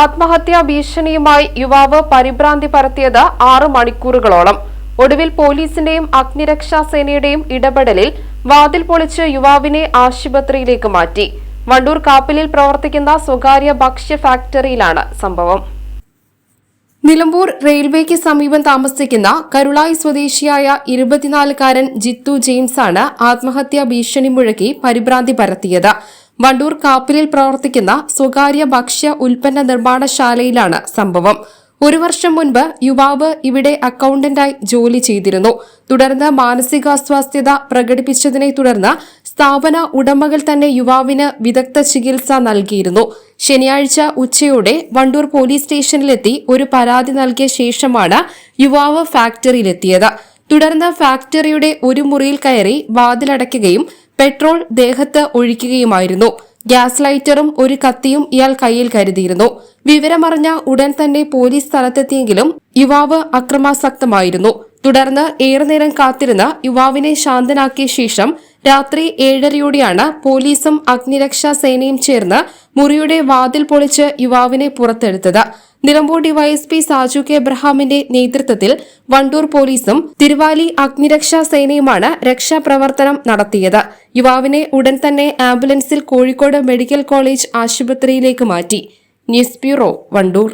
ആത്മഹത്യാ ഭീഷണിയുമായി യുവാവ് പരിഭ്രാന്തി പരത്തിയത് ആറ് മണിക്കൂറുകളോളം. ഒടുവിൽ പോലീസിന്റെയും അഗ്നിരക്ഷാ സേനയുടെയും ഇടപെടലിൽ വാതിൽ പൊളിച്ച് യുവാവിനെ ആശുപത്രിയിലേക്ക് മാറ്റി. വണ്ടൂർ കാപ്പിലിൽ പ്രവർത്തിക്കുന്ന സ്വകാര്യ ഭക്ഷ്യ ഫാക്ടറിയിലാണ് സംഭവം. നിലമ്പൂർ റെയിൽവേക്ക് സമീപം താമസിക്കുന്ന കരുളായി സ്വദേശിയായ ഇരുപത്തിനാലുകാരൻ ജിത്തു ജെയിംസ് ആണ് ആത്മഹത്യാ ഭീഷണി മുഴക്കി പരിഭ്രാന്തി പരത്തിയത്. വണ്ടൂർ കാപ്പിലിൽ പ്രവർത്തിക്കുന്ന സ്വകാര്യ ഭക്ഷ്യ ഉൽപ്പന്ന നിർമ്മാണശാലയിലാണ് സംഭവം. ഒരു വർഷം മുൻപ് യുവാവ് ഇവിടെ അക്കൌണ്ടന്റായി ജോലി ചെയ്തിരുന്നു. തുടർന്ന് മാനസികാസ്വാസ്ഥ്യത പ്രകടിപ്പിച്ചതിനെ തുടർന്ന് സ്ഥാപന ഉടമകൾ തന്നെ യുവാവിന് വിദഗ്ധ ചികിത്സ നൽകിയിരുന്നു. ശനിയാഴ്ച ഉച്ചയോടെ വണ്ടൂർ പോലീസ് സ്റ്റേഷനിലെത്തി ഒരു പരാതി നൽകിയ ശേഷമാണ് യുവാവ് ഫാക്ടറിയിലെത്തിയത്. തുടർന്ന് ഫാക്ടറിയുടെ ഒരു മുറിയിൽ കയറി വാതിലടയ്ക്കുകയും പെട്രോൾ ദേഹത്ത് ഒഴിക്കുകയുമായിരുന്നു. ഗ്യാസ് ലൈറ്ററും ഒരു കത്തിയും ഇയാൾ കയ്യിൽ കരുതിയിരുന്നു. വിവരമറിഞ്ഞ ഉടൻ തന്നെ പോലീസ് സ്ഥലത്തെത്തിയെങ്കിലും യുവാവ് അക്രമാസക്തമായിരുന്നു. തുടർന്ന് ഏറെ നേരം കാത്തിരുന്ന് യുവാവിനെ ശാന്തനാക്കിയ ശേഷം രാത്രി ഏഴരയോടെയാണ് പോലീസും അഗ്നിരക്ഷാ സേനയും ചേർന്ന് മുറിയുടെ വാതിൽ പൊളിച്ച് യുവാവിനെ പുറത്തെടുത്തത്. നിലമ്പൂർ ഡിവൈഎസ്പി സാജു കെ എബ്രഹാമിന്റെ നേതൃത്വത്തിൽ വണ്ടൂർ പോലീസും തിരുവാലി അഗ്നിരക്ഷാ സേനയുമാണ് രക്ഷാപ്രവർത്തനം നടത്തിയത്. യുവാവിനെ ഉടൻ തന്നെ ആംബുലൻസിൽ കോഴിക്കോട് മെഡിക്കൽ കോളേജ് ആശുപത്രിയിലേക്ക് മാറ്റി. News bureau Wandoor.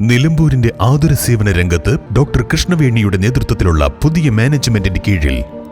നിലമ്പൂരിന്റെ ആതുര സേവന രംഗത്ത് ഡോക്ടർ കൃഷ്ണവേണിയുടെ നേതൃത്വത്തിലുള്ള പുതിയ മാനേജ്മെന്റിന്റെ കീഴിൽ